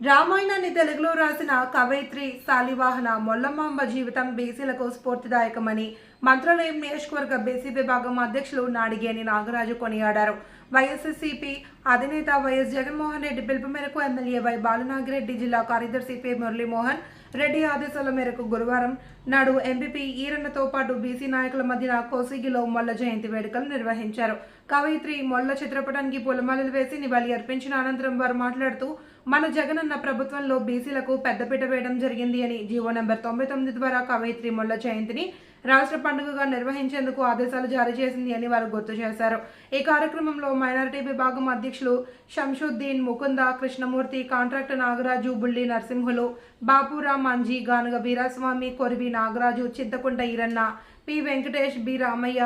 రామాయణాన్ని తెలుగులో రాసిన కవయిత్రి శాలివాహన మొల్లమాంబ జీవితం బీసీలకు స్ఫూర్తిదాయకమని మంత్రాలయం నియోజకవర్గ బీసీ విభాగం అధ్యక్షులు నాడిగేని నాగరాజు కొనియాడారు. వైఎస్సీపీ అధినేత వైఎస్ జగన్మోహన్ రెడ్డి పిలుపు మేరకు ఎమ్మెల్యే వై బాలనాగిరెడ్డి జిల్లా కార్యదర్శి పి మురళీమోహన్ రెడ్డి ఆదేశాల మేరకు గురువారం నాడు ఎంపీపీ ఈరన్నతో పాటు బీసీ నాయకుల మధ్యన కోసిగిలో మొల్ల జయంతి వేడుకలు నిర్వహించారు. కవయిత్రి మొల్ల చిత్రపటానికి పూలమాలలు వేసి నివాళి అర్పించిన అనంతరం వారు మాట్లాడుతూ మన జగనన్న ప్రభుత్వంలో బీసీలకు పెద్దపీట వేయడం జరిగింది అని జీవో నెంబర్ తొంభై తొమ్మిది ద్వారా కవయిత్రి మొల్ల జయంతిని రాష్ట్ర పండుగగా నిర్వహించేందుకు ఆదేశాలు జారీ చేసింది అని వారు గుర్తు చేశారు. ఈ కార్యక్రమంలో మైనారిటీ విభాగం అధ్యక్షులు Shamshuddin Mukunda Krishnamurthy contractor Nagaraju Bulli Narasimhulu Bapuram Anji Ganuga Veeraswamy Korivi Nagaraju Chinthakunta Eeranna P Venkatesh B Ramaiah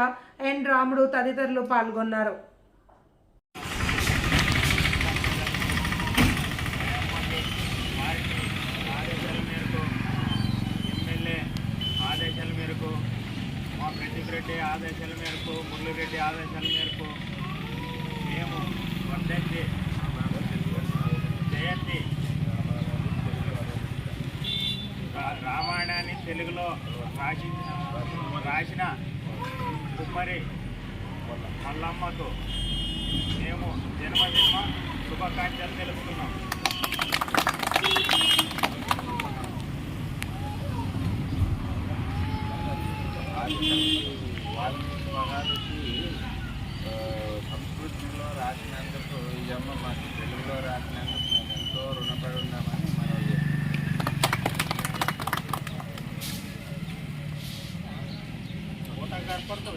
N Ramudu తదితరులు పాల్గొన్నారు ఆదేశాల మేరకు ఎమ్మెల్యే ఆదేశాల మేరకు మా ప్రదీప్ రెడ్డి ఆదేశాల మేరకు మురళిరెడ్డి ఆదేశాల మేరకు మేము వర్ధంతి జయంతి రా- రామాయణాన్ని తెలుగులో రాసి రాసిన కుమ్మరి మల్లమ్మకు మేము జన్మదిన శుభాకాంక్షలు తెలుపుతున్నాం. వాల్మీకి రాసినందుకు ఈ అమ్మ మాకు తెలుగులో రాసినందుకు మేము ఎంతో రుణపడి ఉన్నామని మనవి చేస్తున్నాం. ఊట కనపడుతుంది